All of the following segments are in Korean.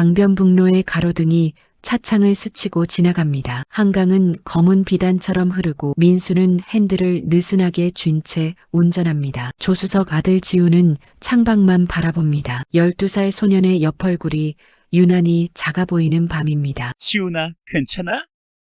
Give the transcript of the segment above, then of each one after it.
강변북로의 가로등이 차창을 스치고 지나갑니다. 한강은 검은 비단처럼 흐르고 민수는 핸들을 느슨하게 쥔 채 운전합니다. 조수석 아들 지우는 창밖만 바라봅니다. 12살 소년의 옆얼굴이 유난히 작아 보이는 밤입니다. 지훈아, 괜찮아?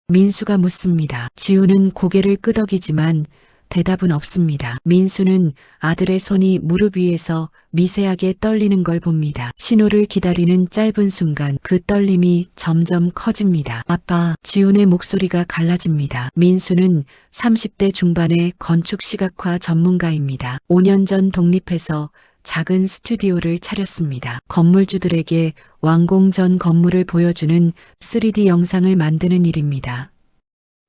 민수가 묻습니다. 지우는 고개를 끄덕이지만 대답은 없습니다. 민수는 아들의 손이 무릎 위에서 미세하게 떨리는 걸 봅니다. 신호를 기다리는 짧은 순간 그 떨림이 점점 커집니다. 아빠, 지훈의 목소리가 갈라집니다. 민수는 30대 중반의 건축 시각화 전문가입니다. 5년 전 독립해서 작은 스튜디오를 차렸습니다. 건물주들에게 완공 전 건물을 보여주는 3D 영상을 만드는 일입니다.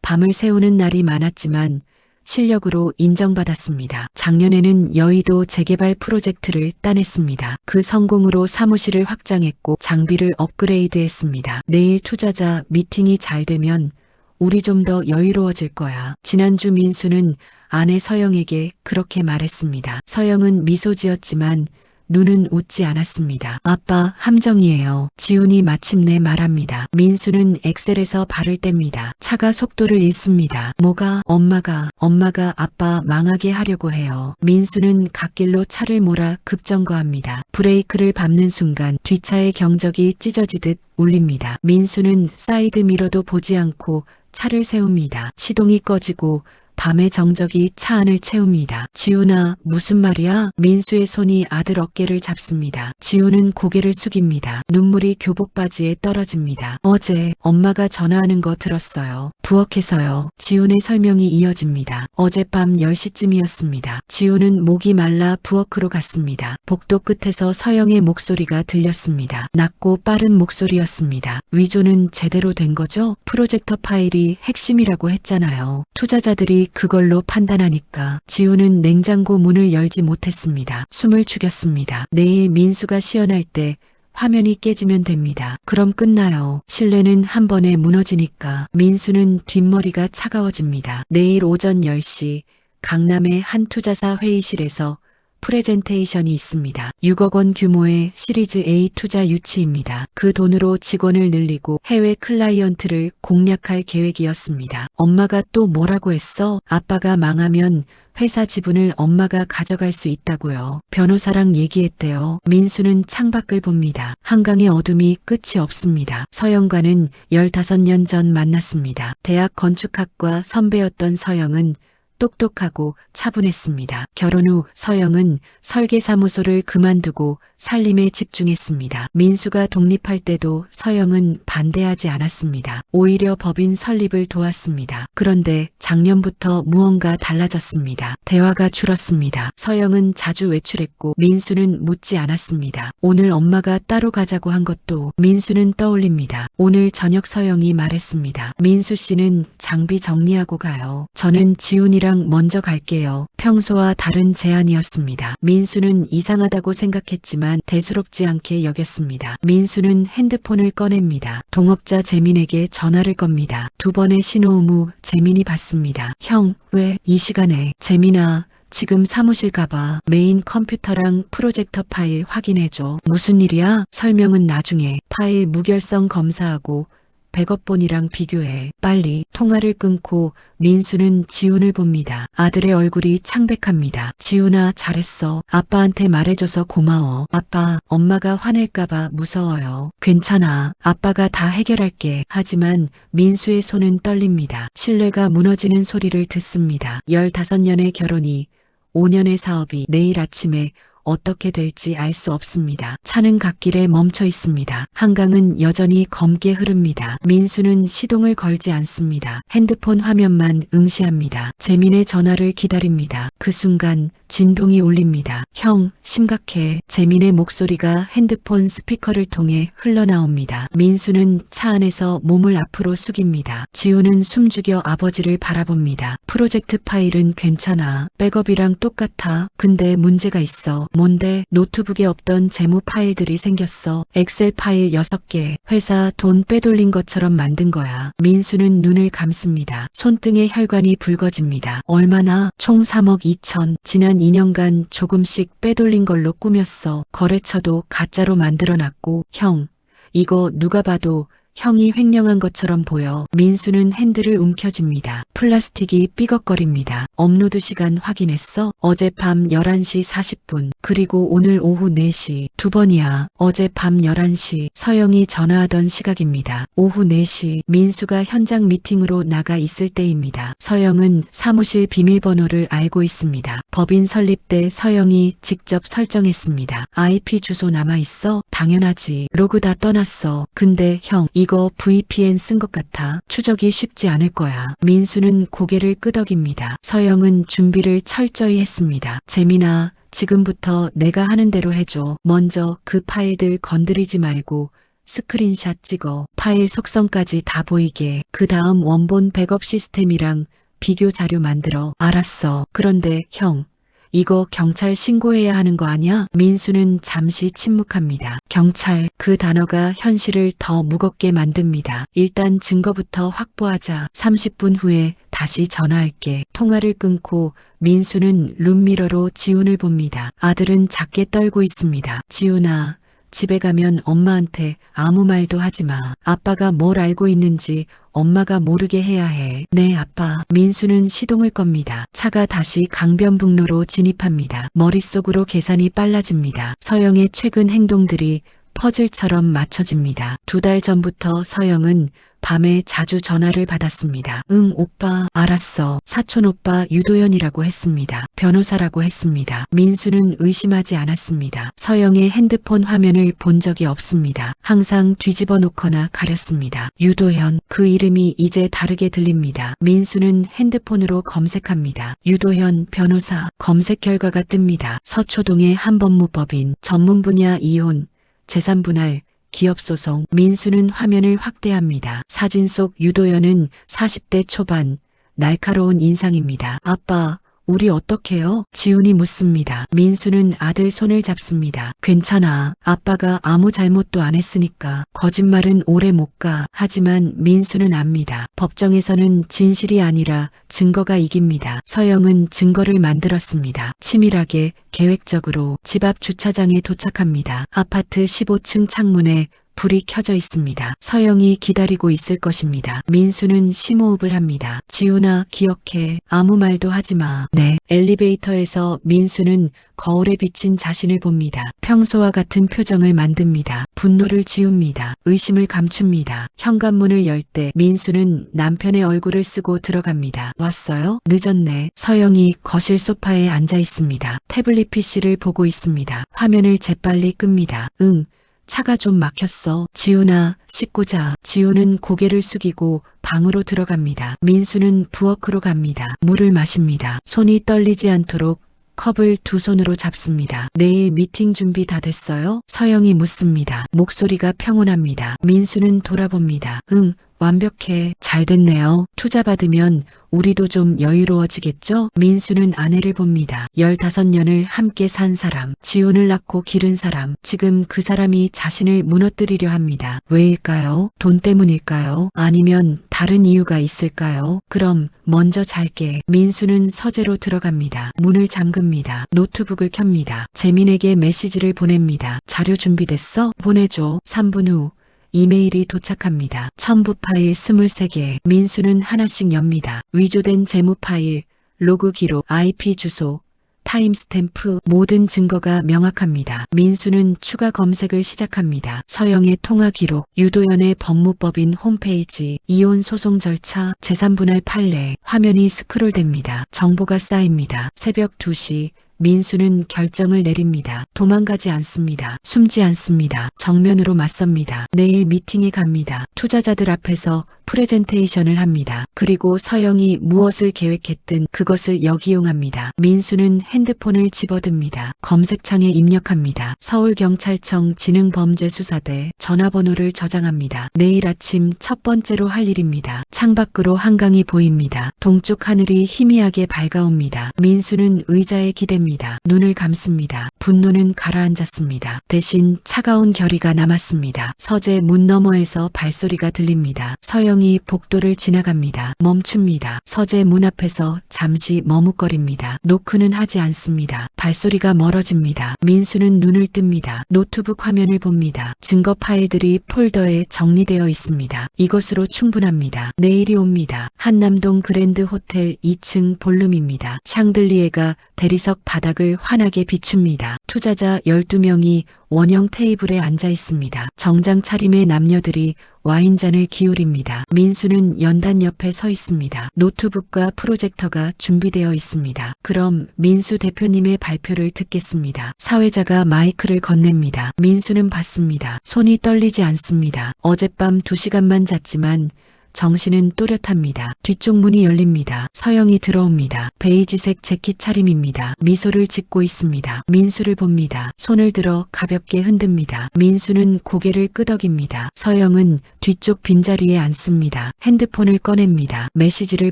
밤을 새우는 날이 많았지만 실력으로 인정받았습니다. 작년에는 여의도 재개발 프로젝트를 따냈습니다. 그 성공으로 사무실을 확장했고 장비를 업그레이드했습니다. 내일 투자자 미팅이 잘 되면 우리 좀 더 여유로워질 거야. 지난주 민수는 아내 서영에게 그렇게 말했습니다. 서영은 미소 지었지만 눈은 웃지 않았습니다. 아빠, 함정이에요. 지훈이 마침내 말합니다. 민수는 엑셀에서 발을 뗍니다. 차가 속도를 잃습니다. 뭐가? 엄마가, 엄마가 아빠 망하게 하려고 해요. 민수는 갓길로 차를 몰아 급정거합니다. 브레이크를 밟는 순간 뒷차의 경적이 찢어지듯 울립니다. 민수는 사이드 미러도 보지 않고 차를 세웁니다. 시동이 꺼지고 밤의 정적이 차 안을 채웁니다. 지훈아, 무슨 말이야? 민수의 손이 아들 어깨를 잡습니다. 지훈은 고개를 숙입니다. 눈물이 교복 바지에 떨어집니다. 어제 엄마가 전화하는 거 들었어요. 부엌에서요. 지훈의 설명이 이어집니다. 어젯밤 10시쯤이었습니다. 지훈은 목이 말라 부엌으로 갔습니다. 복도 끝에서 서영의 목소리가 들렸습니다. 낮고 빠른 목소리였습니다. 위조는 제대로 된 거죠? 프로젝터 파일이 핵심이라고 했잖아요. 투자자들이 그걸로 판단하니까 지우는 냉장고 문을 열지 못했습니다. 숨을 죽였습니다. 내일 민수가 시연할 때 화면이 깨지면 됩니다. 그럼 끝나요. 신뢰는 한 번에 무너지니까 민수는 뒷머리가 차가워집니다. 내일 오전 10시 강남의 한 투자사 회의실에서 프레젠테이션이 있습니다. 6억 원 규모의 시리즈 A 투자 유치입니다. 그 돈으로 직원을 늘리고 해외 클라이언트를 공략할 계획이었습니다. 엄마가 또 뭐라고 했어? 아빠가 망하면 회사 지분을 엄마가 가져갈 수 있다고요. 변호사랑 얘기했대요. 민수는 창밖을 봅니다. 한강의 어둠이 끝이 없습니다. 서영과는 15년 전 만났습니다. 대학 건축학과 선배였던 서영은 똑똑하고 차분했습니다. 결혼 후 서영은 설계사무소를 그만두고 살림에 집중했습니다. 민수가 독립할 때도 서영은 반대하지 않았습니다. 오히려 법인 설립을 도왔습니다. 그런데 작년부터 무언가 달라졌습니다. 대화가 줄었습니다. 서영은 자주 외출했고 민수는 묻지 않았습니다. 오늘 엄마가 따로 가자고 한 것도 민수는 떠올립니다. 오늘 저녁 서영이 말했습니다. 민수 씨는 장비 정리하고 가요. 저는 지훈이랑 먼저 갈게요. 평소와 다른 제안이었습니다. 민수는 이상하다고 생각했지만 대수롭지 않게 여겼습니다. 민수는 핸드폰을 꺼냅니다. 동업자 재민에게 전화를 겁니다. 두 번의 신호음 후 재민이 받습니다. 형, 왜 이 시간에 재민아 지금 사무실 가봐. 메인 컴퓨터랑 프로젝터 파일 확인해줘. 무슨 일이야? 설명은 나중에. 파일 무결성 검사하고 백업본이랑 비교해. 빨리 통화를 끊고 민수는 지훈을 봅니다. 아들의 얼굴이 창백합니다. 지훈아 잘했어. 아빠한테 말해줘서 고마워. 아빠, 엄마가 화낼까봐 무서워요. 괜찮아. 아빠가 다 해결할게. 하지만 민수의 손은 떨립니다. 신뢰가 무너지는 소리를 듣습니다. 15년의 결혼이 5년의 사업이 내일 아침에 어떻게 될지 알 수 없습니다. 차는 갓길에 멈춰 있습니다. 한강은 여전히 검게 흐릅니다. 민수는 시동을 걸지 않습니다. 핸드폰 화면만 응시합니다. 재민의 전화를 기다립니다. 그 순간 진동이 울립니다. 형, 심각해. 재민의 목소리가 핸드폰 스피커를 통해 흘러나옵니다. 민수는 차 안에서 몸을 앞으로 숙입니다. 지우는 숨죽여 아버지를 바라봅니다. 프로젝트 파일은 괜찮아. 백업이랑 똑같아. 근데 문제가 있어. 뭔데? 노트북에 없던 재무 파일들이 생겼어. 엑셀 파일 6개. 회사 돈 빼돌린 것처럼 만든 거야. 민수는 눈을 감습니다. 손등에 혈관이 붉어집니다. 얼마나? 총 3억 2천. 지난 2년간 조금씩 빼돌린 걸로 꾸몄어. 거래처도 가짜로 만들어놨고, 형, 이거 누가 봐도 형이 횡령한 것처럼 보여. 민수는 핸들을 움켜쥡니다. 플라스틱이 삐걱거립니다. 업로드 시간 확인했어? 어젯밤 11시 40분. 그리고 오늘 오후 4시. 두 번이야. 어젯밤 11시. 서영이 전화하던 시각입니다. 오후 4시. 민수가 현장 미팅으로 나가 있을 때입니다. 서영은 사무실 비밀번호를 알고 있습니다. 법인 설립 때 서영이 직접 설정했습니다. IP 주소 남아있어? 당연하지. 로그 다 떠났어. 근데 형, 이거 VPN 쓴 것 같아. 추적이 쉽지 않을 거야. 민수는 고개를 끄덕입니다. 서영은 준비를 철저히 했습니다. 재민아, 지금부터 내가 하는 대로 해줘. 먼저 그 파일들 건드리지 말고 스크린샷 찍어. 파일 속성까지 다 보이게. 그 다음 원본 백업 시스템이랑 비교 자료 만들어. 알았어. 그런데 형, 이거 경찰 신고해야 하는 거 아니야? 민수는 잠시 침묵합니다. 경찰, 그 단어가 현실을 더 무겁게 만듭니다. 일단 증거부터 확보하자. 30분 후에 다시 전화할게. 통화를 끊고 민수는 룸미러로 지훈을 봅니다. 아들은 작게 떨고 있습니다. 지훈아, 집에 가면 엄마한테 아무 말도 하지 마. 아빠가 뭘 알고 있는지 엄마가 모르게 해야 해. 네, 아빠. 민수는 시동을 겁니다. 차가 다시 강변북로로 진입합니다. 머릿속으로 계산이 빨라집니다. 서영의 최근 행동들이 퍼즐처럼 맞춰집니다. 두 달 전부터 서영은 밤에 자주 전화를 받았습니다. 응, 오빠, 알았어. 사촌 오빠 유도현이라고 했습니다. 변호사라고 했습니다. 민수는 의심하지 않았습니다. 서영의 핸드폰 화면을 본 적이 없습니다. 항상 뒤집어 놓거나 가렸습니다. 유도현, 그 이름이 이제 다르게 들립니다. 민수는 핸드폰으로 검색합니다. 유도현 변호사, 검색 결과가 뜹니다. 서초동의 한법무법인, 전문 분야 이혼, 재산 분할, 기업 소송, 민수는 화면을 확대합니다. 사진 속 유도현은 40대 초반, 날카로운 인상입니다. 아빠, 우리 어떡해요? 지훈이 묻습니다. 민수는 아들 손을 잡습니다. 괜찮아. 아빠가 아무 잘못도 안 했으니까. 거짓말은 오래 못 가. 하지만 민수는 압니다. 법정에서는 진실이 아니라 증거가 이깁니다. 서영은 증거를 만들었습니다. 치밀하게, 계획적으로 집 앞 주차장에 도착합니다. 아파트 15층 창문에 불이 켜져 있습니다. 서영이 기다리고 있을 것입니다. 민수는 심호흡을 합니다. 지훈아, 기억해. 아무 말도 하지 마. 네. 엘리베이터에서 민수는 거울에 비친 자신을 봅니다. 평소와 같은 표정을 만듭니다. 분노를 지웁니다. 의심을 감춥니다. 현관문을 열 때 민수는 남편의 얼굴을 쓰고 들어갑니다. 왔어요? 늦었네. 서영이 거실 소파에 앉아 있습니다. 태블릿 PC를 보고 있습니다. 화면을 재빨리 끕니다. 응. 차가 좀 막혔어. 지훈아, 씻고 자. 지훈은 고개를 숙이고 방으로 들어갑니다. 민수는 부엌으로 갑니다. 물을 마십니다. 손이 떨리지 않도록 컵을 두 손으로 잡습니다. 내일 미팅 준비 다 됐어요? 서영이 묻습니다. 목소리가 평온합니다. 민수는 돌아봅니다. 응, 완벽해. 잘 됐네요. 투자 받으면 우리도 좀 여유로워지겠죠? 민수는 아내를 봅니다. 15년을 함께 산 사람, 지훈을 낳고 기른 사람, 지금 그 사람이 자신을 무너뜨리려 합니다. 왜일까요? 돈 때문일까요? 아니면 다른 이유가 있을까요? 그럼 먼저 잘게. 민수는 서재로 들어갑니다. 문을 잠급니다. 노트북을 켭니다. 재민에게 메시지를 보냅니다. 자료 준비됐어? 보내줘. 3분 후 이메일이 도착합니다. 첨부 파일 23개, 민수는 하나씩 엽니다. 위조된 재무 파일, 로그 기록, IP 주소, 타임스탬프, 모든 증거가 명확합니다. 민수는 추가 검색을 시작합니다. 서영의 통화 기록, 유도연의 법무법인 홈페이지, 이혼 소송 절차, 재산 분할 판례, 화면이 스크롤됩니다. 정보가 쌓입니다. 새벽 2시, 민수는 결정을 내립니다. 도망가지 않습니다. 숨지 않습니다. 정면으로 맞섭니다. 내일 미팅에 갑니다. 투자자들 앞에서 프레젠테이션을 합니다. 그리고 서영이 무엇을 계획했든 그것을 역이용합니다. 민수는 핸드폰을 집어듭니다. 검색창에 입력합니다. 서울경찰청 지능범죄수사대 전화번호를 저장합니다. 내일 아침 첫 번째로 할 일입니다. 창밖으로 한강이 보입니다. 동쪽 하늘이 희미하게 밝아옵니다. 민수는 의자에 기댑니다. 눈을 감습니다. 분노는 가라앉았습니다. 대신 차가운 결의가 남았습니다. 서재 문 너머에서 발소리가 들립니다. 서영 서영이 복도를 지나갑니다. 멈춥니다. 서재 문 앞에서 잠시 머뭇거립니다. 노크는 하지 않습니다. 발소리가 멀어집니다. 민수는 눈을 뜹니다. 노트북 화면을 봅니다. 증거 파일들이 폴더에 정리되어 있습니다. 이것으로 충분합니다. 내일이 옵니다. 한남동 그랜드 호텔 2층 볼룸입니다. 샹들리에가 대리석 바닥을 환하게 비춥니다. 투자자 12명이 원형 테이블에 앉아 있습니다. 정장 차림의 남녀들이 와인잔을 기울입니다. 민수는 연단 옆에 서 있습니다. 노트북과 프로젝터가 준비되어 있습니다. 그럼 민수 대표님의 발표를 듣겠습니다. 사회자가 마이크를 건넵니다. 민수는 받습니다. 손이 떨리지 않습니다. 어젯밤 2시간만 잤지만 정신은 또렷합니다. 뒤쪽 문이 열립니다. 서영이 들어옵니다. 베이지색 재킷 차림입니다. 미소를 짓고 있습니다. 민수를 봅니다. 손을 들어 가볍게 흔듭니다. 민수는 고개를 끄덕입니다. 서영은 뒤쪽 빈자리에 앉습니다. 핸드폰을 꺼냅니다. 메시지를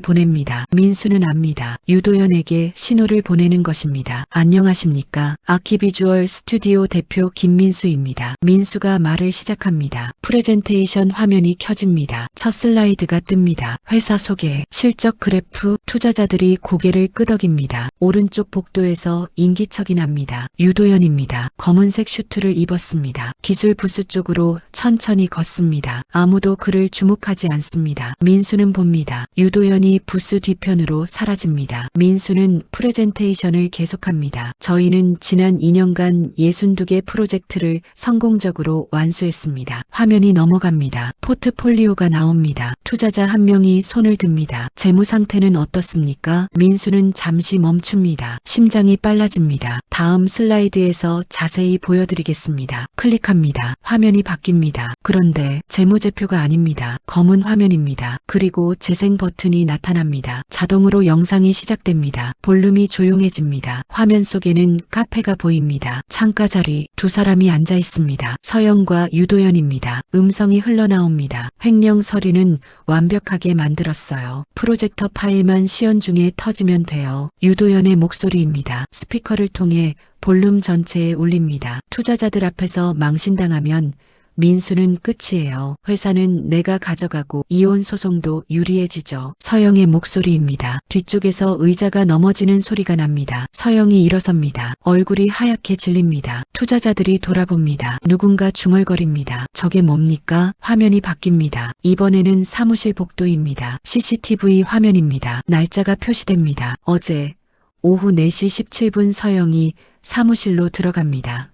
보냅니다. 민수는 압니다. 유도연에게 신호를 보내는 것입니다. 안녕하십니까. 아키비주얼 스튜디오 대표 김민수입니다. 민수가 말을 시작합니다. 프레젠테이션 화면이 켜집니다. 첫 슬라이드 가 뜹니다. 회사 소개, 실적 그래프, 투자자들이 고개를 끄덕입니다. 오른쪽 복도에서 인기척이 납니다. 유도연입니다. 검은색 슈트를 입었습니다. 기술 부스 쪽으로 천천히 걷습니다. 아무도 그를 주목하지 않습니다. 민수는 봅니다. 유도연이 부스 뒤편으로 사라집니다. 민수는 프레젠테이션을 계속합니다. 저희는 지난 2년간 62개 프로젝트를 성공적으로 완수했습니다. 화면이 넘어갑니다. 포트폴리오가 나옵니다. 투자자 한 명이 손을 듭니다. 재무 상태는 어떻습니까? 민수는 잠시 멈춥니다. 심장이 빨라집니다. 다음 슬라이드에서 자세히 보여드리겠습니다. 클릭합니다. 화면이 바뀝니다. 그런데 재무제표가 아닙니다. 검은 화면입니다. 그리고 재생 버튼이 나타납니다. 자동으로 영상이 시작됩니다. 볼륨이 조용해집니다. 화면 속에는 카페가 보입니다. 창가 자리 두 사람이 앉아 있습니다. 서영과 유도연입니다. 음성이 흘러나옵니다. 횡령 서류는 완벽하게 만들었어요. 프로젝터 파일만 시연 중에 터지면 돼요. 유도연의 목소리입니다. 스피커를 통해 볼륨 전체에 울립니다. 투자자들 앞에서 망신당하면 민수는 끝이에요. 회사는 내가 가져가고 이혼 소송도 유리해지죠. 서영의 목소리입니다. 뒤쪽에서 의자가 넘어지는 소리가 납니다. 서영이 일어섭니다. 얼굴이 하얗게 질립니다. 투자자들이 돌아봅니다. 누군가 중얼거립니다. 저게 뭡니까? 화면이 바뀝니다. 이번에는 사무실 복도입니다. CCTV 화면입니다. 날짜가 표시됩니다. 어제 오후 4시 17분 서영이 사무실로 들어갑니다.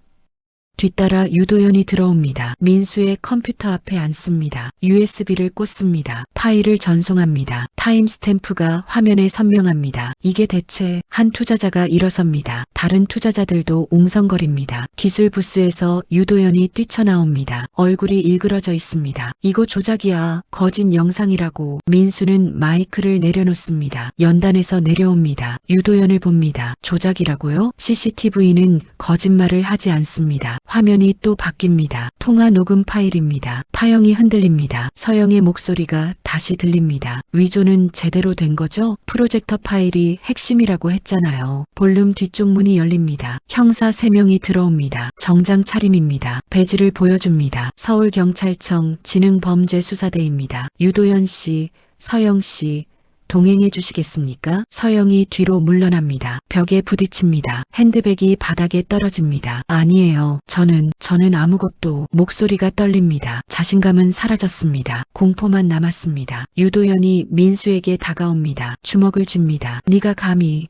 뒤따라 유도연이 들어옵니다. 민수의 컴퓨터 앞에 앉습니다. USB를 꽂습니다. 파일을 전송합니다. 타임스탬프가 화면에 선명합니다. 이게 대체 한 투자자가 일어섭니다. 다른 투자자들도 웅성거립니다. 기술 부스에서 유도연이 뛰쳐나옵니다. 얼굴이 일그러져 있습니다. 이거 조작이야. 거짓 영상이라고. 민수는 마이크를 내려놓습니다. 연단에서 내려옵니다. 유도연을 봅니다. 조작이라고요? CCTV는 거짓말을 하지 않습니다. 화면이 또 바뀝니다. 통화 녹음 파일입니다. 파형이 흔들립니다. 서영의 목소리가 다시 들립니다. 위조는 제대로 된 거죠? 프로젝터 파일이 핵심이라고 했잖아요. 볼륨 뒤쪽 문이 열립니다. 형사 3명이 들어옵니다. 정장 차림입니다. 배지를 보여줍니다. 서울경찰청 지능범죄수사대입니다. 유도연 씨, 서영 씨, 동행해 주시겠습니까? 서영이 뒤로 물러납니다. 벽에 부딪힙니다. 핸드백이 바닥에 떨어집니다. 아니에요. 저는, 저는 아무것도 목소리가 떨립니다. 자신감은 사라졌습니다. 공포만 남았습니다. 유도연이 민수에게 다가옵니다. 주먹을 줍니다. 네가 감히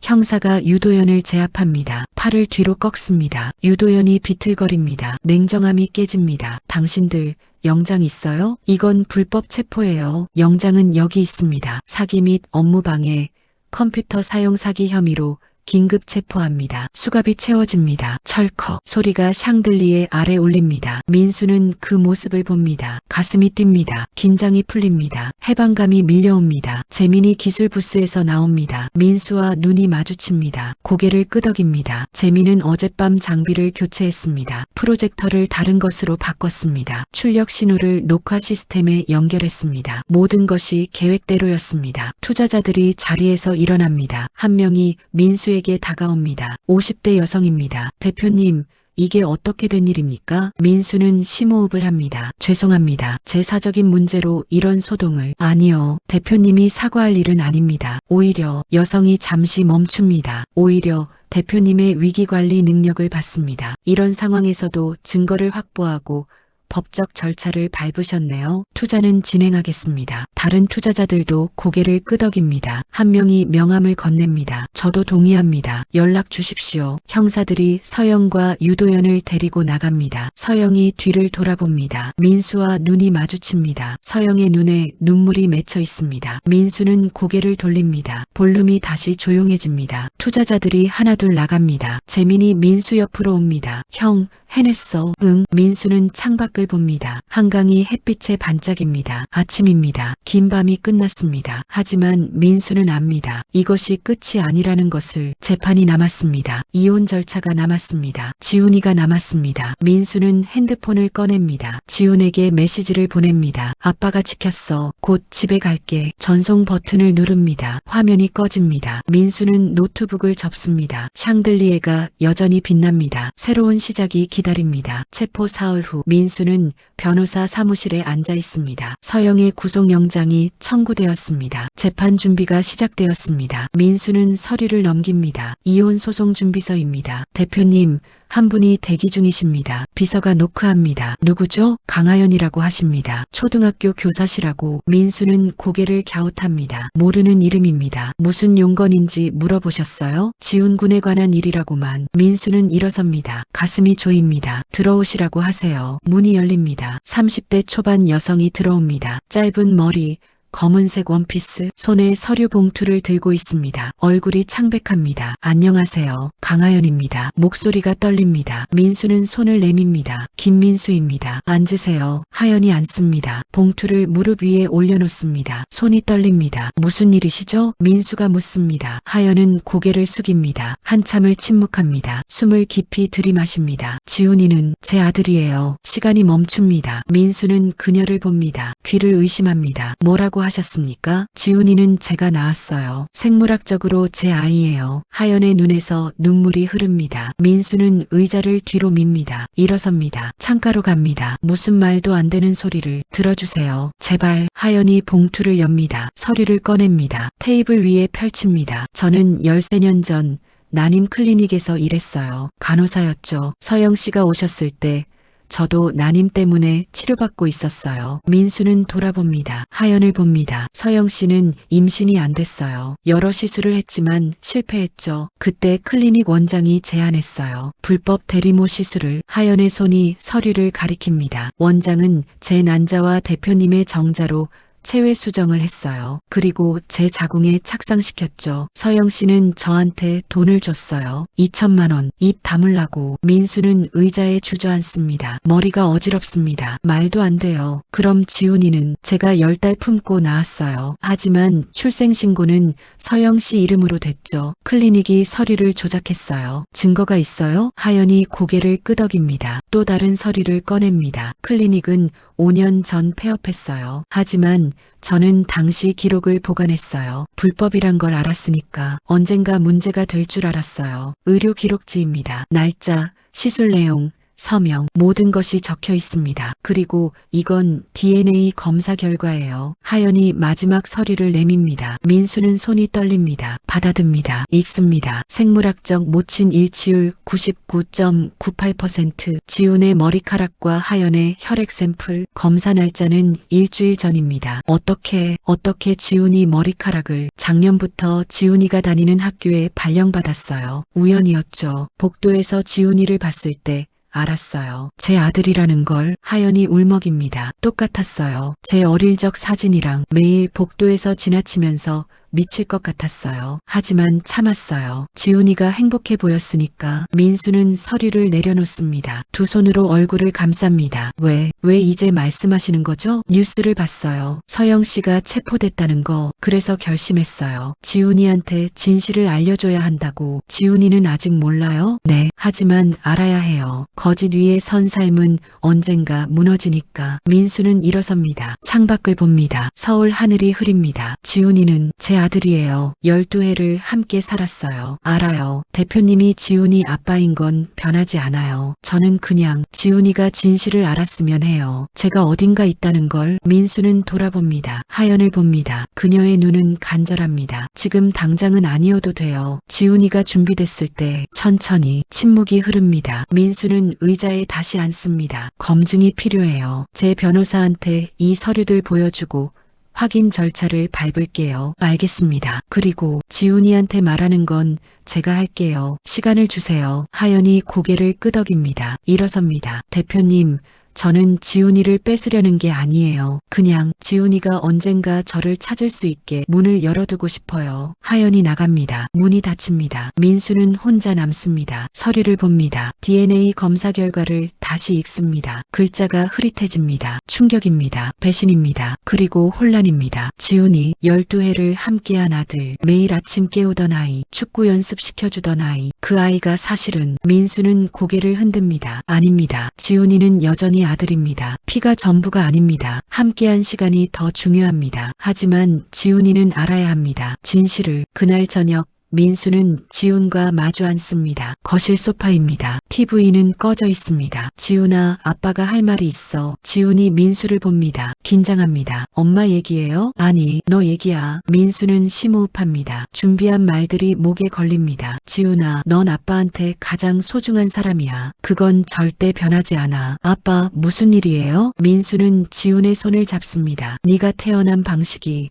형사가 유도연을 제압합니다. 팔을 뒤로 꺾습니다. 유도연이 비틀거립니다. 냉정함이 깨집니다. 당신들 영장 있어요? 이건 불법 체포예요. 영장은 여기 있습니다. 사기 및 업무 방해, 컴퓨터 사용 사기 혐의로 긴급 체포합니다. 수갑이 채워집니다. 철컥 소리가 샹들리에 아래 울립니다. 민수는 그 모습을 봅니다. 가슴이 뜁니다. 긴장이 풀립니다. 해방감이 밀려옵니다. 재민이 기술 부스에서 나옵니다. 민수와 눈이 마주칩니다. 고개를 끄덕입니다. 재민은 어젯밤 장비를 교체했습니다. 프로젝터를 다른 것으로 바꿨습니다. 출력 신호를 녹화 시스템에 연결했습니다. 모든 것이 계획대로였습니다. 투자자들이 자리에서 일어납니다. 한 명이 민수 에게 다가옵니다. 50대 여성입니다. 대표님, 이게 어떻게 된 일입니까? 민수는 심호흡을 합니다. 죄송합니다. 제 사적인 문제로 이런 소동을. 아니요. 대표님이 사과할 일은 아닙니다. 오히려 여성이 잠시 멈춥니다. 오히려 대표님의 위기관리 능력을 받습니다. 이런 상황에서도 증거를 확보하고 법적 절차를 밟으셨네요. 투자는 진행하겠습니다. 다른 투자자들도 고개를 끄덕입니다. 한 명이 명함을 건넵니다. 저도 동의합니다. 연락 주십시오. 형사들이 서영과 유도연을 데리고 나갑니다. 서영이 뒤를 돌아봅니다. 민수와 눈이 마주칩니다. 서영의 눈에 눈물이 맺혀 있습니다. 민수는 고개를 돌립니다. 볼륨이 다시 조용해집니다. 투자자들이 하나둘 나갑니다. 재민이 민수 옆으로 옵니다. 형, 해냈어. 응. 민수는 창밖 을 봅니다. 한강이 햇빛에 반짝입니다. 아침입니다. 긴 밤이 끝났습니다. 하지만 민수는 압니다. 이것이 끝이 아니라는 것을 재판이 남았습니다. 이혼 절차가 남았습니다. 지훈이가 남았습니다. 민수는 핸드폰을 꺼냅니다. 지훈에게 메시지를 보냅니다. 아빠가 지켰어. 곧 집에 갈게. 전송 버튼을 누릅니다. 화면이 꺼집니다. 민수는 노트북을 접습니다. 샹들리에가 여전히 빛납니다. 새로운 시작이 기다립니다. 체포 사흘 후 민수는 변호사 사무실에 앉아 있습니다. 서영의 구속영장이 청구되었습니다. 재판 준비가 시작되었습니다. 민수는 서류를 넘깁니다. 이혼 소송 준비서입니다. 대표님, 한 분이 대기 중이십니다. 비서가 노크합니다. 누구죠? 강하연이라고 하십니다. 초등학교 교사시라고 민수는 고개를 갸웃합니다. 모르는 이름입니다. 무슨 용건인지 물어보셨어요? 지훈군에 관한 일이라고만. 민수는 일어섭니다. 가슴이 조입니다. 들어오시라고 하세요. 문이 열립니다. 30대 초반 여성이 들어옵니다. 짧은 머리, 검은색 원피스, 손에 서류 봉투를 들고 있습니다. 얼굴이 창백합니다. 안녕하세요. 강하연입니다. 목소리가 떨립니다. 민수는 손을 내밉니다. 김민수입니다. 앉으세요. 하연이 앉습니다. 봉투를 무릎 위에 올려놓습니다. 손이 떨립니다. 무슨 일이시죠? 민수가 묻습니다. 하연은 고개를 숙입니다. 한참을 침묵합니다. 숨을 깊이 들이마십니다. 지훈이는 제 아들이에요. 시간이 멈춥니다. 민수는 그녀를 봅니다. 귀를 의심합니다. 뭐라고 하셨습니까? 지훈이는 제가 낳았어요. 생물학적으로 제 아이예요. 하연의 눈에서 눈물이 흐릅니다. 민수는 의자를 뒤로 밉니다. 일어섭니다. 창가로 갑니다. 무슨 말도 안 되는 소리를 들어주세요. 제발 하연이 봉투를 엽니다. 서류를 꺼냅니다. 테이블 위에 펼칩니다. 저는 13년 전 난임 클리닉에서 일했어요. 간호사였죠. 서영 씨가 오셨을 때 저도 난임 때문에 치료받고 있었어요. 민수는 돌아봅니다. 하연을 봅니다. 서영 씨는 임신이 안 됐어요. 여러 시술을 했지만 실패했죠. 그때 클리닉 원장이 제안했어요. 불법 대리모 시술을 하연의 손이 서류를 가리킵니다. 원장은 제 난자와 대표님의 정자로 체외 수정을 했어요. 그리고 제 자궁에 착상시켰죠. 서영 씨는 저한테 돈을 줬어요. 2천만 원. 입 다물라고. 민수는 의자에 주저앉습니다. 머리가 어지럽습니다. 말도 안 돼요. 그럼 지훈이는 제가 열달 품고 낳았어요. 하지만 출생신고는 서영 씨 이름으로 됐죠. 클리닉이 서류를 조작했어요. 증거가 있어요? 하연이 고개를 끄덕입니다. 또 다른 서류를 꺼냅니다. 클리닉은 5년 전 폐업했어요. 하지만 저는 당시 기록을 보관했어요. 불법이란 걸 알았으니까 언젠가 문제가 될 줄 알았어요. 의료 기록지입니다. 날짜, 시술 내용, 서명, 모든 것이 적혀 있습니다. 그리고 이건 DNA 검사 결과예요. 하연이 마지막 서류를 내밉니다. 민수는 손이 떨립니다. 받아듭니다. 읽습니다. 생물학적 모친 일치율 99.98%, 지훈의 머리카락과 하연의 혈액 샘플, 검사 날짜는 일주일 전입니다. 어떻게, 어떻게 지훈이 머리카락을 작년부터 지훈이가 다니는 학교에 발령받았어요. 우연이었죠. 복도에서 지훈이를 봤을 때 알았어요. 제 아들이라는 걸 하연이 울먹입니다. 똑같았어요. 제 어릴 적 사진이랑 매일 복도에서 지나치면서 미칠 것 같았어요. 하지만 참았어요. 지훈이가 행복해 보였으니까 민수는 서류를 내려놓습니다. 두 손으로 얼굴을 감쌉니다. 왜, 왜 이제 말씀하시는 거죠? 뉴스를 봤어요. 서영 씨가 체포됐다는 거. 그래서 결심했어요. 지훈이한테 진실을 알려줘야 한다고. 지훈이는 아직 몰라요? 네. 하지만 알아야 해요. 거짓 위에 선 삶은 언젠가 무너지니까. 민수는 일어섭니다. 창밖을 봅니다. 서울 하늘이 흐립니다. 지훈이는 제 아들이에요. 12해를 함께 살았어요. 알아요. 대표님이 지훈이 아빠인 건 변하지 않아요. 저는 그냥 지훈이가 진실을 알았으면 해요. 제가 어딘가 있다는 걸 민수는 돌아봅니다. 하연을 봅니다. 그녀의 눈은 간절합니다. 지금 당장은 아니어도 돼요. 지훈이가 준비됐을 때 천천히 침묵이 흐릅니다. 민수는 의자에 다시 앉습니다. 검증이 필요해요. 제 변호사한테 이 서류들 보여주고 확인 절차를 밟을게요. 알겠습니다. 그리고 지훈이한테 말하는 건 제가 할게요. 시간을 주세요. 하연이 고개를 끄덕입니다. 일어섭니다. 대표님, 저는 지훈이를 뺏으려는 게 아니에요. 그냥 지훈이가 언젠가 저를 찾을 수 있게 문을 열어두고 싶어요. 하연이 나갑니다. 문이 닫힙니다. 민수는 혼자 남습니다. 서류를 봅니다. DNA 검사 결과를 다시 읽습니다. 글자가 흐릿해집니다. 충격입니다. 배신입니다. 그리고 혼란입니다. 지훈이 12해를 함께한 아들, 매일 아침 깨우던 아이, 축구 연습시켜주던 아이, 그 아이가 사실은 민수는 고개를 흔듭니다. 아닙니다. 지훈이는 여전히 아들입니다. 피가 전부가 아닙니다. 함께한 시간이 더 중요합니다. 하지만 지훈이는 알아야 합니다. 진실을 그날 저녁 민수는 지훈과 마주 앉습니다. 거실 소파입니다. TV는 꺼져 있습니다. 지훈아, 아빠가 할 말이 있어. 지훈이 민수를 봅니다. 긴장합니다. 엄마 얘기예요? 아니, 너 얘기야. 민수는 심호흡합니다. 준비한 말들이 목에 걸립니다. 지훈아, 넌 아빠한테 가장 소중한 사람이야. 그건 절대 변하지 않아. 아빠, 무슨 일이에요? 민수는 지훈의 손을 잡습니다. 네가 태어난 방식이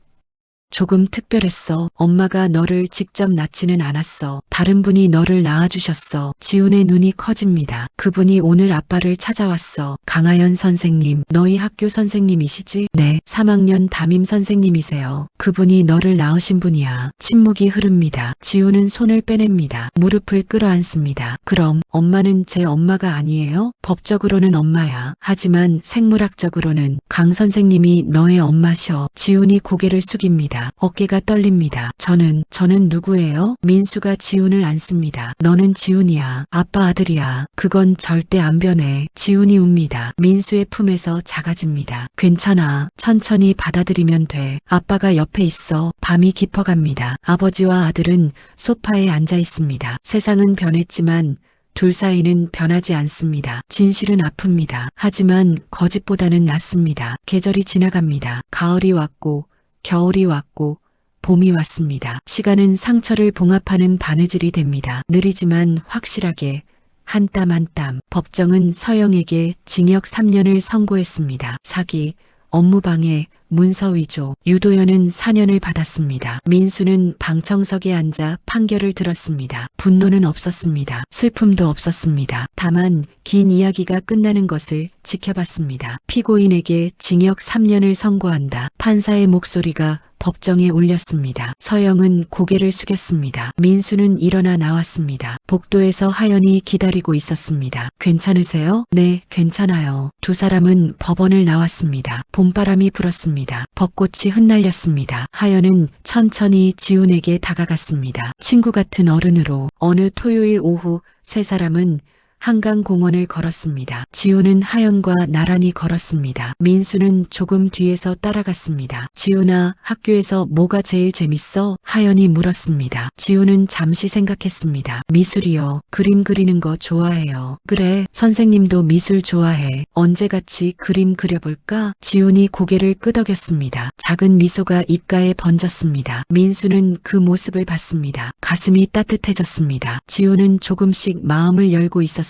조금 특별했어. 엄마가 너를 직접 낳지는 않았어. 다른 분이 너를 낳아주셨어. 지훈의 눈이 커집니다. 그분이 오늘 아빠를 찾아왔어. 강하연 선생님, 너희 학교 선생님이시지? 네, 3학년 담임 선생님이세요. 그분이 너를 낳으신 분이야. 침묵이 흐릅니다. 지훈은 손을 빼냅니다. 무릎을 끌어안습니다. 그럼 엄마는 제 엄마가 아니에요? 법적으로는 엄마야. 하지만 생물학적으로는 강 선생님이 너의 엄마셔. 지훈이 고개를 숙입니다. 어깨가 떨립니다. 저는, 저는 누구예요? 민수가 지훈을 안습니다. 너는 지훈이야. 아빠 아들이야. 그건 절대 안 변해. 지훈이 웁니다. 민수의 품에서 작아집니다. 괜찮아. 천천히 받아들이면 돼. 아빠가 옆에 있어. 밤이 깊어갑니다. 아버지와 아들은 소파에 앉아 있습니다. 세상은 변했지만 둘 사이는 변하지 않습니다. 진실은 아픕니다. 하지만 거짓보다는 낫습니다. 계절이 지나갑니다. 가을이 왔고 겨울이 왔고 봄이 왔습니다. 시간은 상처를 봉합하는 바느질이 됩니다. 느리지만 확실하게 한 땀 한땀 법정은 서영에게 징역 3년을 선고했습니다. 사기, 업무방해, 문서 위조, 유도현은 4년을 받았습니다. 민수는 방청석에 앉아 판결을 들었습니다. 분노는 없었습니다. 슬픔도 없었습니다. 다만 긴 이야기가 끝나는 것을 지켜봤습니다. 피고인에게 징역 3년을 선고한다. 판사의 목소리가 법정에 울렸습니다. 서영은 고개를 숙였습니다. 민수는 일어나 나왔습니다. 복도에서 하연이 기다리고 있었습니다. 괜찮으세요? 네, 괜찮아요. 두 사람은 법원을 나왔습니다. 봄바람이 불었습니다. 벚꽃이 흩날렸습니다. 하연은 천천히 지훈에게 다가갔습니다. 친구 같은 어른으로 어느 토요일 오후 세 사람은 한강 공원을 걸었습니다. 지훈은 하연과 나란히 걸었습니다. 민수는 조금 뒤에서 따라갔습니다. 지훈아, 학교에서 뭐가 제일 재밌어? 하연이 물었습니다. 지훈은 잠시 생각했습니다. 미술이요. 그림 그리는 거 좋아해요. 그래, 선생님도 미술 좋아해. 언제 같이 그림 그려볼까? 지훈이 고개를 끄덕였습니다. 작은 미소가 입가에 번졌습니다. 민수는 그 모습을 봤습니다. 가슴이 따뜻해졌습니다. 지훈은 조금씩 마음을 열고 있었습니다.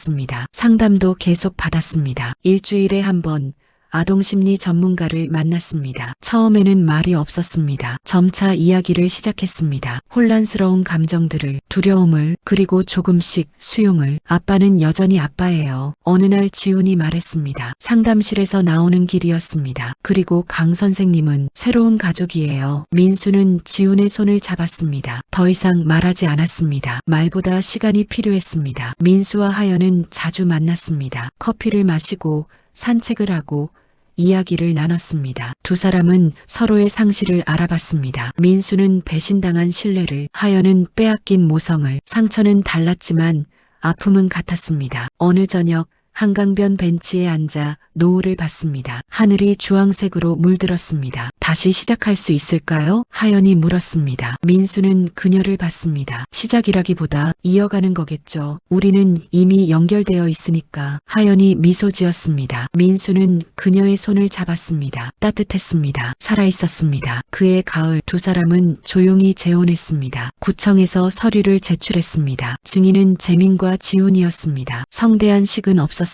상담도 계속 받았습니다. 일주일에 한 번 아동심리 전문가를 만났습니다. 처음에는 말이 없었습니다. 점차 이야기를 시작했습니다. 혼란스러운 감정들을, 두려움을, 그리고 조금씩 수용을. 아빠는 여전히 아빠예요. 어느 날 지훈이 말했습니다. 상담실에서 나오는 길이었습니다. 그리고 강 선생님은 새로운 가족이에요. 민수는 지훈의 손을 잡았습니다. 더 이상 말하지 않았습니다. 말보다 시간이 필요했습니다. 민수와 하연은 자주 만났습니다. 커피를 마시고 산책을 하고 이야기를 나눴습니다. 두 사람은 서로의 상실을 알아봤습니다. 민수는 배신당한 신뢰를, 하연은 빼앗긴 모성을, 상처는 달랐지만 아픔은 같았습니다. 어느 저녁 한강변 벤치에 앉아 노을을 봤습니다. 하늘이 주황색으로 물들었습니다. 다시 시작할 수 있을까요? 하연이 물었습니다. 민수는 그녀를 봤습니다. 시작이라기보다 이어가는 거겠죠. 우리는 이미 연결되어 있으니까. 하연이 미소 지었습니다. 민수는 그녀의 손을 잡았습니다. 따뜻했습니다. 살아있었습니다. 그의 가을 두 사람은 조용히 재혼했습니다. 구청에서 서류를 제출했습니다. 증인은 재민과 지훈이었습니다. 성대한 식은 없었습니다.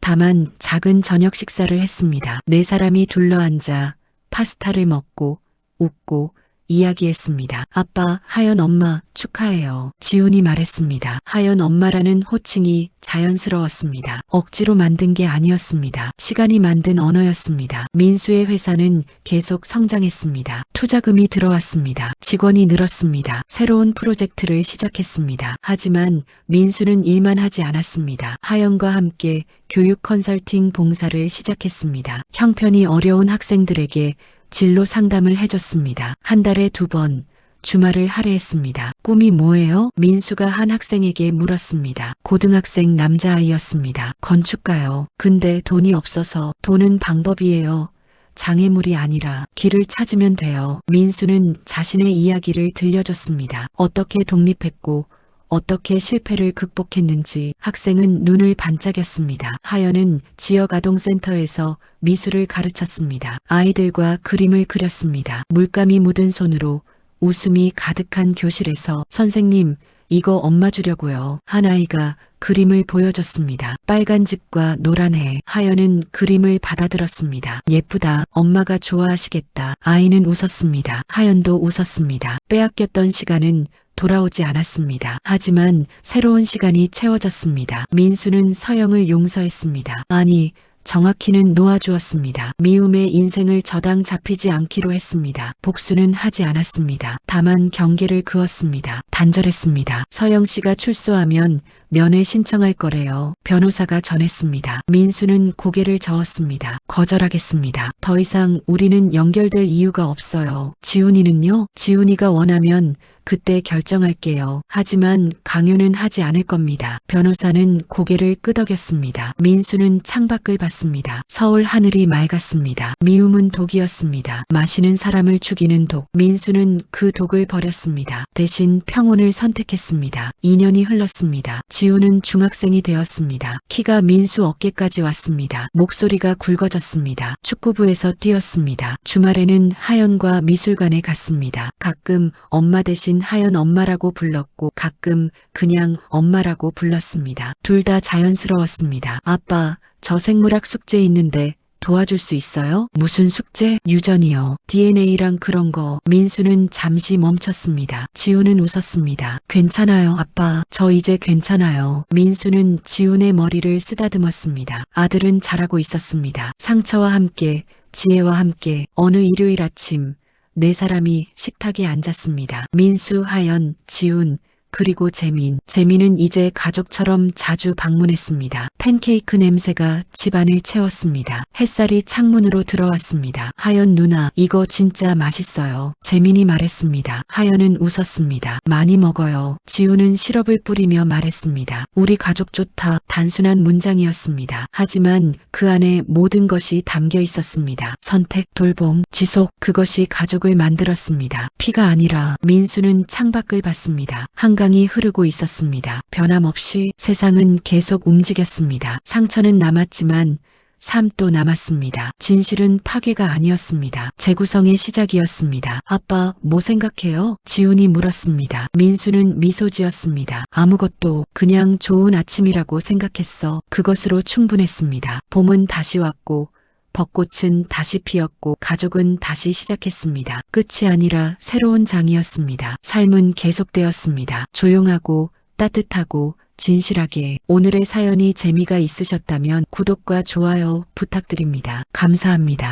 다만 작은 저녁 식사를 했습니다. 네 사람이 둘러앉아 파스타를 먹고 웃고 이야기했습니다. 아빠, 하연 엄마 축하해요. 지훈이 말했습니다. 하연 엄마라는 호칭이 자연스러웠습니다. 억지로 만든 게 아니었습니다. 시간이 만든 언어였습니다. 민수의 회사는 계속 성장했습니다. 투자금이 들어왔습니다. 직원이 늘었습니다. 새로운 프로젝트를 시작했습니다. 하지만 민수는 일만 하지 않았습니다. 하연과 함께 교육 컨설팅 봉사를 시작했습니다. 형편이 어려운 학생들에게 진로 상담을 해줬습니다. 한 달에 두 번, 주말을 할애했습니다. 꿈이 뭐예요? 민수가 한 학생에게 물었습니다. 고등학생 남자아이였습니다. 건축가요. 근데 돈이 없어서 돈은 방법이에요. 장애물이 아니라 길을 찾으면 돼요. 민수는 자신의 이야기를 들려줬습니다. 어떻게 독립했고 어떻게 실패를 극복했는지 학생은 눈을 반짝였습니다. 하연은 지역 아동센터에서 미술을 가르쳤습니다. 아이들과 그림을 그렸습니다. 물감이 묻은 손으로 웃음이 가득한 교실에서 선생님, 이거 엄마 주려고요. 한 아이가 그림을 보여줬습니다. 빨간 집과 노란 해. 하연은 그림을 받아들었습니다. 예쁘다. 엄마가 좋아하시겠다. 아이는 웃었습니다. 하연도 웃었습니다. 빼앗겼던 시간은 돌아오지 않았습니다. 하지만 새로운 시간이 채워졌습니다. 민수는 서영을 용서했습니다. 아니, 정확히는 놓아주었습니다. 미움의 인생을 저당 잡히지 않기로 했습니다. 복수는 하지 않았습니다. 다만 경계를 그었습니다. 단절했습니다. 서영 씨가 출소하면 면회 신청할 거래요. 변호사가 전했습니다. 민수는 고개를 저었습니다. 거절하겠습니다. 더 이상 우리는 연결될 이유가 없어요. 지훈이는요? 지훈이가 원하면 그때 결정할게요. 하지만 강요는 하지 않을 겁니다. 변호사는 고개를 끄덕였습니다. 민수는 창밖을 봤습니다. 서울 하늘이 맑았습니다. 미움은 독이었습니다. 마시는 사람을 죽이는 독. 민수는 그 독을 버렸습니다. 대신 평온을 선택했습니다. 2년이 흘렀습니다. 지우는 중학생이 되었습니다. 키가 민수 어깨까지 왔습니다. 목소리가 굵어졌습니다. 축구부에서 뛰었습니다. 주말에는 하연과 미술관에 갔습니다. 가끔 엄마 대신 하연 엄마라고 불렀고 가끔 그냥 엄마라고 불렀습니다. 둘 다 자연스러웠습니다. 아빠, 저 생물학 숙제 있는데 도와줄 수 있어요? 무슨 숙제? 유전이요. DNA랑 그런 거. 민수는 잠시 멈췄습니다. 지우는 웃었습니다. 괜찮아요, 아빠. 저 이제 괜찮아요. 민수는 지훈의 머리를 쓰다듬었습니다. 아들은 잘하고 있었습니다. 상처와 함께, 지혜와 함께, 어느 일요일 아침, 네 사람이 식탁에 앉았습니다. 민수, 하연, 지훈, 그리고 재민. 재민은 이제 가족처럼 자주 방문했습니다. 팬케이크 냄새가 집안을 채웠습니다. 햇살이 창문으로 들어왔습니다. 하연 누나, 이거 진짜 맛있어요. 재민이 말했습니다. 하연은 웃었습니다. 많이 먹어요. 지우는 시럽을 뿌리며 말했습니다. 우리 가족 좋다. 단순한 문장이었습니다. 하지만 그 안에 모든 것이 담겨 있었습니다. 선택, 돌봄, 지속, 그것이 가족을 만들었습니다. 피가 아니라 민수는 창밖을 봤습니다. 한강 이 흐르고 있었습니다. 변함없이 세상은 계속 움직였습니다. 상처는 남았지만 삶도 남았습니다. 진실은 파괴가 아니었습니다. 재구성의 시작이었습니다. 아빠, 뭐 생각해요? 지훈이 물었습니다. 민수는 미소 지었습니다. 아무것도 그냥 좋은 아침이라고 생각했어. 그것으로 충분했습니다. 봄은 다시 왔고 벚꽃은 다시 피었고 가족은 다시 시작했습니다. 끝이 아니라 새로운 장이었습니다. 삶은 계속되었습니다. 조용하고 따뜻하고 진실하게 오늘의 사연이 재미가 있으셨다면 구독과 좋아요 부탁드립니다. 감사합니다.